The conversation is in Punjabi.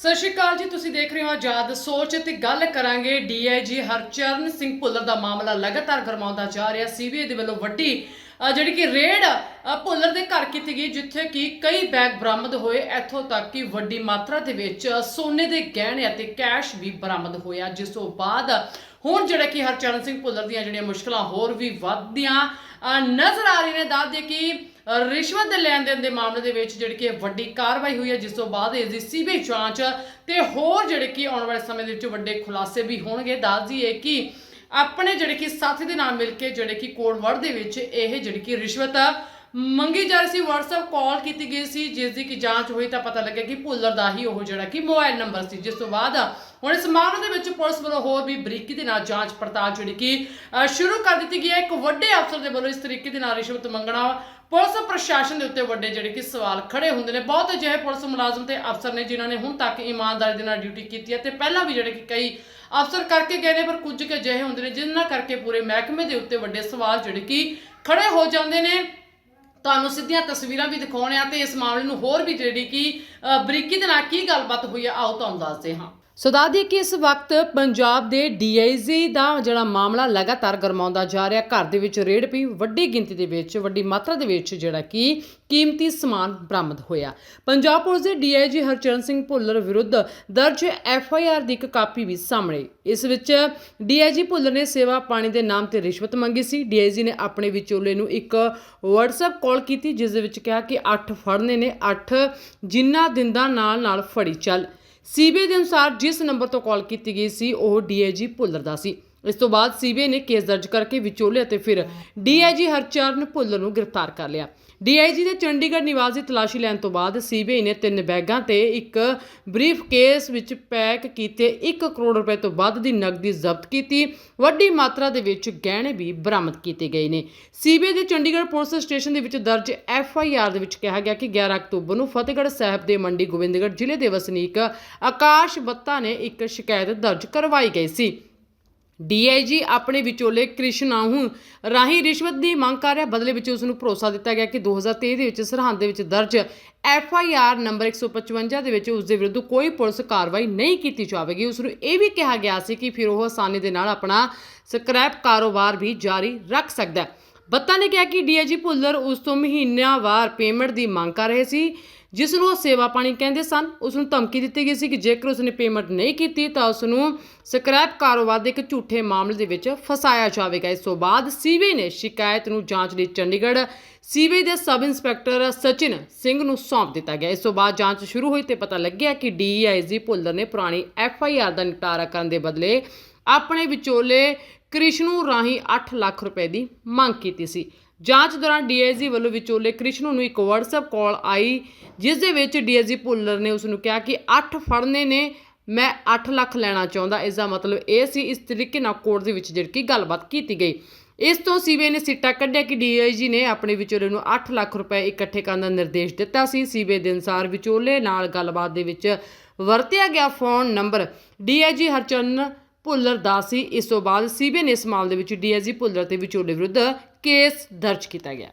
ਸਤਿ ਸ਼੍ਰੀ ਅਕਾਲ ਜੀ, ਤੁਸੀਂ ਦੇਖ ਰਹੇ ਹੋ ਆਜ਼ਾਦ ਸੋਚ ਤੇ ਗੱਲ ਕਰਾਂਗੇ ਡੀਆਈਜੀ ਹਰਚਰਨ ਸਿੰਘ ਭੁੱਲਰ ਦਾ ਮਾਮਲਾ ਲਗਾਤਾਰ ਗਰਮਾਉਂਦਾ ਜਾ ਰਿਹਾ। ਸੀਬੀਆਈ ਦੇ ਵੱਲੋਂ ਵੱਡੀ ਜਿਹੜੀ ਕਿ ਰੇਡ ਭੁੱਲਰ ਦੇ ਘਰ ਕੀਤੀ ਗਈ, ਜਿੱਥੇ ਕਿ ਕਈ ਬੈਗ ਬਰਾਮਦ ਹੋਏ, ਇੱਥੋਂ ਤੱਕ ਕਿ ਵੱਡੀ ਮਾਤਰਾ ਦੇ ਵਿੱਚ ਸੋਨੇ ਦੇ ਗਹਿਣੇ ਅਤੇ ਕੈਸ਼ ਵੀ ਬਰਾਮਦ ਹੋਇਆ। ਜਿਸ ਤੋਂ ਬਾਅਦ ਹੁਣ ਜਿਹੜਾ ਕਿ ਹਰਚਰਨ ਸਿੰਘ ਭੁੱਲਰ ਦੀਆਂ ਜਿਹੜੀਆਂ ਮੁਸ਼ਕਲਾਂ ਹੋਰ ਵੀ ਵੱਧਦੀਆਂ ਨਜ਼ਰ ਆ ਰਹੀਆਂ ਨੇ। ਦੱਸਦੇ ਕਿ ਰਿਸ਼ਵਤ ਦੇ ਲੈਣ ਦੇਣ ਦੇ ਮਾਮਲੇ ਦੇ ਵਿੱਚ ਜਿਹੜੀ ਕਿ ਵੱਡੀ ਕਾਰਵਾਈ ਹੋਈ ਹੈ, ਜਿਸ ਤੋਂ ਬਾਅਦ ਇਸ ਦੀ ਸੀਬੀਆਈ ਜਾਂਚ ਤੇ ਹੋਰ ਜਿਹੜੇ ਕਿ ਆਉਣ ਵਾਲੇ ਸਮੇਂ ਦੇ ਵਿੱਚ ਵੱਡੇ ਖੁਲਾਸੇ ਵੀ ਹੋਣਗੇ। ਦੱਸ ਦਈਏ ਕਿ ਆਪਣੇ ਜਿਹੜੇ ਕਿ ਸਾਥੀ ਦੇ ਨਾਲ ਮਿਲ ਕੇ ਜਿਹੜੇ ਕਿ ਕੋਡਵਰਡ ਦੇ ਵਿੱਚ ਇਹ ਜਿਹੜੀ ਕਿ ਰਿਸ਼ਵਤ ਮੰਗੀ ਜਾ ਰਹੀ ਸੀ, WhatsApp ਕਾਲ ਕੀਤੀ ਗਈ ਸੀ, ਜਿਸ ਦੀ ਕਿ ਜਾਂਚ ਹੋਈ ਤਾਂ ਪਤਾ ਲੱਗਿਆ ਕਿ ਭੁੱਲਰ ਦਾ ਹੀ ਉਹ ਜਿਹੜਾ ਕਿ ਮੋਬਾਈਲ ਨੰਬਰ ਸੀ। ਜਿਸ ਤੋਂ ਬਾਅਦ ਹੁਣ ਇਸ ਮਾਮਲੇ ਦੇ ਵਿੱਚ ਪੁਲਿਸ ਵੱਲੋਂ ਹੋਰ ਵੀ ਬਰੀਕੀ ਦੇ ਨਾਲ ਜਾਂਚ ਪੜਤਾਲ ਜਿਹੜੀ ਕਿ ਸ਼ੁਰੂ ਕਰ ਦਿੱਤੀ ਗਈ ਹੈ। ਇੱਕ ਵੱਡੇ ਅਫਸਰ ਦੇ ਵੱਲੋਂ ਇਸ ਤਰੀਕੇ ਦੇ ਨਾਲ ਰਿਸ਼ਵਤ ਮੰਗਣਾ ਪੁਲਿਸ ਪ੍ਰਸ਼ਾਸਨ ਦੇ ਉੱਤੇ ਵੱਡੇ ਜਿਹੜੇ ਕਿ ਸਵਾਲ ਖੜੇ ਹੁੰਦੇ ਨੇ। ਬਹੁਤ ਅਜਿਹੇ ਪੁਲਿਸ ਮੁਲਾਜ਼ਮ ਤੇ ਅਫਸਰ ਨੇ ਜਿਨ੍ਹਾਂ ਨੇ ਹੁਣ ਤੱਕ ਇਮਾਨਦਾਰੀ ਦੇ ਨਾਲ ਡਿਊਟੀ ਕੀਤੀ ਹੈ ਤੇ ਪਹਿਲਾਂ ਵੀ ਜਿਹੜੇ ਕਿ ਕਈ ਅਫਸਰ ਕਰਕੇ ਗਏ ਨੇ, ਪਰ ਕੁਝ ਕੁ ਅਜਿਹੇ ਹੁੰਦੇ ਨੇ ਜਿਨ੍ਹਾਂ ਕਰਕੇ ਪੂਰੇ ਮਹਿਕਮੇ ਦੇ ਉੱਤੇ ਵੱਡੇ ਸਵਾਲ ਜਿਹੜੇ ਕਿ ਖੜੇ ਹੋ ਜਾਂਦੇ ਨੇ। ਤੁਹਾਨੂੰ ਸਿੱਧੀਆਂ ਤਸਵੀਰਾਂ ਵੀ ਦਿਖਾਉਣੇ ਆ ਤੇ ਇਸ ਮਾਮਲੇ ਨੂੰ ਹੋਰ ਵੀ ਜਿਹੜੀ ਕਿ ਬਰੀਕੀ ਦੇ ਨਾਲ ਕੀ ਗੱਲਬਾਤ ਹੋਈ ਆ ਆਓ ਤੁਹਾਨੂੰ ਦੱਸਦੇ ਹਾਂ। ਸੋ ਦੱਸਦੇ ਕਿ ਇਸ ਵਕਤ ਪੰਜਾਬ ਦੇ ਡੀਆਈਜੀ ਦਾ ਜਿਹੜਾ ਮਾਮਲਾ ਲਗਾਤਾਰ ਗਰਮਾਉਂਦਾ ਜਾ ਰਿਹਾ, ਘਰ ਦੇ ਵਿੱਚ ਰੇਡ ਪਈ, ਵੱਡੀ ਗਿਣਤੀ ਦੇ ਵਿੱਚ, ਵੱਡੀ ਮਾਤਰਾ ਦੇ ਵਿੱਚ ਜਿਹੜਾ ਕਿ ਕੀਮਤੀ ਸਮਾਨ ਬਰਾਮਦ ਹੋਇਆ। ਪੰਜਾਬ ਪੁਲਿਸ ਦੇ ਡੀਆਈਜੀ ਹਰਚਰਨ ਸਿੰਘ ਭੁੱਲਰ ਵਿਰੁੱਧ ਦਰਜ ਐਫਆਈਆਰ ਦੀ ਇੱਕ ਕਾਪੀ ਵੀ ਸਾਹਮਣੇ। ਇਸ ਵਿੱਚ ਡੀਆਈਜੀ ਭੁੱਲਰ ਨੇ ਸੇਵਾ ਪਾਣੀ ਦੇ ਨਾਮ ਤੇ ਰਿਸ਼ਵਤ ਮੰਗੀ ਸੀ। ਡੀਆਈਜੀ ਨੇ ਆਪਣੇ ਵਿਚੋਲੇ ਨੂੰ ਇੱਕ WhatsApp ਕਾਲ ਕੀਤੀ, ਜਿਸ ਦੇ ਵਿੱਚ ਕਿਹਾ ਕਿ 8 ਫੜਨੇ ਨੇ 8 ਜਿੰਨਾ ਦਿੰਦਾ ਨਾਲ ਨਾਲ ਫੜੀ ਚੱਲ। ਸੀਬੀਆਈ ਦੇ ਅਨੁਸਾਰ ਜਿਸ ਨੰਬਰ ਤੋਂ ਕਾਲ ਕੀਤੀ ਗਈ ਸੀ, ਉਹ ਡੀਆਈਜੀ ਭੁੱਲਰ ਦਾ ਸੀ। ਇਸ ਤੋਂ ਬਾਅਦ ਸੀਬੀਆਈ ਨੇ ਕੇਸ ਦਰਜ ਕਰਕੇ ਵਿਚੋਲੇ ਅਤੇ ਫਿਰ ਡੀਆਈਜੀ ਹਰਚਰਨ ਭੁੱਲਰ ਨੂੰ ਗ੍ਰਿਫਤਾਰ ਕਰ ਲਿਆ। ਡੀਆਈਜੀ ਦੇ ਚੰਡੀਗੜ੍ਹ ਨਿਵਾਸ ਦੀ ਤਲਾਸ਼ੀ ਲੈਣ ਤੋਂ ਬਾਅਦ ਸੀਬੀਆਈ ਨੇ ਤਿੰਨ ਬੈਗਾਂ ਤੇ ਇੱਕ ਬਰੀਫ ਕੇਸ ਵਿੱਚ ਪੈਕ ਕੀਤੇ 1 ਕਰੋੜ ਰੁਪਏ ਤੋਂ ਵੱਧ ਦੀ ਨਕਦੀ ਜ਼ਬਤ ਕੀਤੀ। ਵੱਡੀ ਮਾਤਰਾ ਦੇ ਵਿੱਚ ਗਹਿਣੇ ਵੀ ਬਰਾਮਦ ਕੀਤੇ ਗਏ ਨੇ। ਸੀਬੀਆਈ ਦੇ ਚੰਡੀਗੜ੍ਹ ਪੁਲਿਸ ਸਟੇਸ਼ਨ ਦੇ ਵਿੱਚ ਦਰਜ ਐਫ ਆਈ ਆਰ ਦੇ ਵਿੱਚ ਕਿਹਾ ਗਿਆ ਕਿ 11 ਅਕਤੂਬਰ ਨੂੰ ਫਤਿਹਗੜ੍ਹ ਸਾਹਿਬ ਦੇ ਮੰਡੀ ਗੋਬਿੰਦਗੜ੍ਹ ਜ਼ਿਲ੍ਹੇ ਦੇ ਵਸਨੀਕ ਆਕਾਸ਼ ਬੱਤਾ ਨੇ ਇੱਕ ਸ਼ਿਕਾਇਤ ਦਰਜ ਕਰਵਾਈ ਗਈ ਸੀ। ਡੀਆਈਜੀ ਆਪਣੇ ਵਿਚੋਲੇ ਕ੍ਰਿਸ਼ਨਾਹੂ ਰਾਹੀਂ ਰਿਸ਼ਵਤ ਦੀ ਮੰਗ ਕਰ ਰਿਹਾ। ਬਦਲੇ ਵਿੱਚ ਉਸ ਨੂੰ ਭਰੋਸਾ ਦਿੱਤਾ ਗਿਆ ਕਿ 2023 ਦੇ ਵਿੱਚ ਸਰਹੰਦ ਦੇ ਵਿੱਚ ਦਰਜ ਐਫ ਆਈ ਆਰ ਨੰਬਰ 155 ਦੇ ਵਿੱਚ ਉਸ ਦੇ ਵਿਰੁੱਧ ਕੋਈ ਪੁਲਿਸ ਕਾਰਵਾਈ ਨਹੀਂ ਕੀਤੀ ਜਾਵੇਗੀ। ਉਸ ਨੂੰ ਇਹ ਵੀ ਕਿਹਾ ਗਿਆ ਸੀ ਕਿ ਫਿਰ ਉਹ ਆਸਾਨੀ ਦੇ ਨਾਲ ਆਪਣਾ ਸਕ੍ਰੈਪ ਕਾਰੋਬਾਰ ਵੀ ਜਾਰੀ ਰੱਖ ਸਕਦਾ ਹੈ। ਬੱਤਾ ਨੇ ਕਿਹਾ ਕਿ ਡੀਆਈਜੀ ਭੁੱਲਰ ਉਸ ਤੋਂ ਮਹੀਨਾਵਾਰ ਪੇਮੈਂਟ ਦੀ ਮੰਗ ਕਰ ਰਹੇ ਸੀ, ਜਿਸ ਨੂੰ ਉਹ ਸੇਵਾ ਪਾਣੀ ਕਹਿੰਦੇ ਸਨ। ਉਸ ਨੂੰ ਧਮਕੀ ਦਿੱਤੀ ਗਈ ਸੀ ਕਿ ਜੇਕਰ ਉਸ ਨੇ ਪੇਮੈਂਟ ਨਹੀਂ ਕੀਤੀ ਤਾਂ ਉਸ ਨੂੰ ਸਕ੍ਰੈਪ ਕਾਰੋਬਾਰ ਦੇ ਇੱਕ ਝੂਠੇ ਮਾਮਲੇ ਦੇ ਵਿੱਚ ਫਸਾਇਆ ਜਾਵੇਗਾ। ਇਸ ਤੋਂ ਬਾਅਦ ਸੀਬੀਆਈ ਨੇ ਸ਼ਿਕਾਇਤ ਨੂੰ ਜਾਂਚ ਲਈ ਚੰਡੀਗੜ੍ਹ ਸੀਬੀਆਈ ਦੇ ਸਬ ਇੰਸਪੈਕਟਰ ਸਚਿਨ ਸਿੰਘ ਨੂੰ ਸੌਂਪ ਦਿੱਤਾ ਗਿਆ। ਇਸ ਤੋਂ ਬਾਅਦ ਜਾਂਚ ਸ਼ੁਰੂ ਹੋਈ ਤੇ ਪਤਾ ਲੱਗਿਆ ਕਿ ਡੀਆਈਜੀ ਭੁੱਲਰ ਨੇ ਪੁਰਾਣੀ ਐਫਆਈਆਰ ਦਾ ਨਿਪਟਾਰਾ ਕਰਨ ਦੇ ਬਦਲੇ ਆਪਣੇ ਵਿਚੋਲੇ ਕ੍ਰਿਸ਼ਨੂ ਰਾਹੀਂ 8 ਲੱਖ ਰੁਪਏ ਦੀ ਮੰਗ ਕੀਤੀ ਸੀ। ਜਾਂਚ ਦੌਰਾਨ ਡੀਆਈਜੀ ਵੱਲੋਂ ਵਿਚੋਲੇ ਕ੍ਰਿਸ਼ਨੂ ਨੂੰ ਇੱਕ WhatsApp ਕਾਲ ਆਈ, ਜਿਸ ਦੇ ਵਿੱਚ ਡੀਆਈਜੀ ਭੁੱਲਰ ਨੇ ਉਸ ਨੂੰ ਕਿਹਾ ਕਿ 8 ਫੜਨੇ ਨੇ, ਮੈਂ 8 ਲੱਖ ਲੈਣਾ ਚਾਹੁੰਦਾ। ਇਸ ਦਾ ਮਤਲਬ ਇਹ ਸੀ, ਇਸ ਤਰੀਕੇ ਨਾਲ ਕੋਰਟ ਦੇ ਵਿੱਚ ਜਿਹੜੀ ਕਿ ਗੱਲਬਾਤ ਕੀਤੀ ਗਈ। ਇਸ ਤੋਂ ਸੀਬੀਆਈ ਨੇ ਸਿੱਟਾ ਕੱਢਿਆ ਕਿ ਡੀਆਈਜੀ ਨੇ ਆਪਣੇ ਵਿਚੋਲੇ ਨੂੰ 8 ਲੱਖ ਰੁਪਏ ਇਕੱਠੇ ਕਰਨ ਦਾ ਨਿਰਦੇਸ਼ ਦਿੱਤਾ ਸੀ। ਸੀਬੀਆਈ ਦੇ ਅਨੁਸਾਰ ਵਿਚੋਲੇ ਨਾਲ ਗੱਲਬਾਤ ਦੇ ਵਿੱਚ ਵਰਤਿਆ ਗਿਆ phone number DIG Harcharan Bhullar ਦਾ ਸੀ। ਇਸ ਤੋਂ ਬਾਅਦ ਸੀਬੀਆਈ ਨੇ ਇਸ ਮਾਮਲੇ ਵਿੱਚ ਡੀਆਈਜੀ ਭੁੱਲਰ ਤੇ ਵਿਚੋਲੇ ਵਿਰੁੱਧ ਕੇਸ ਦਰਜ ਕੀਤਾ ਗਿਆ।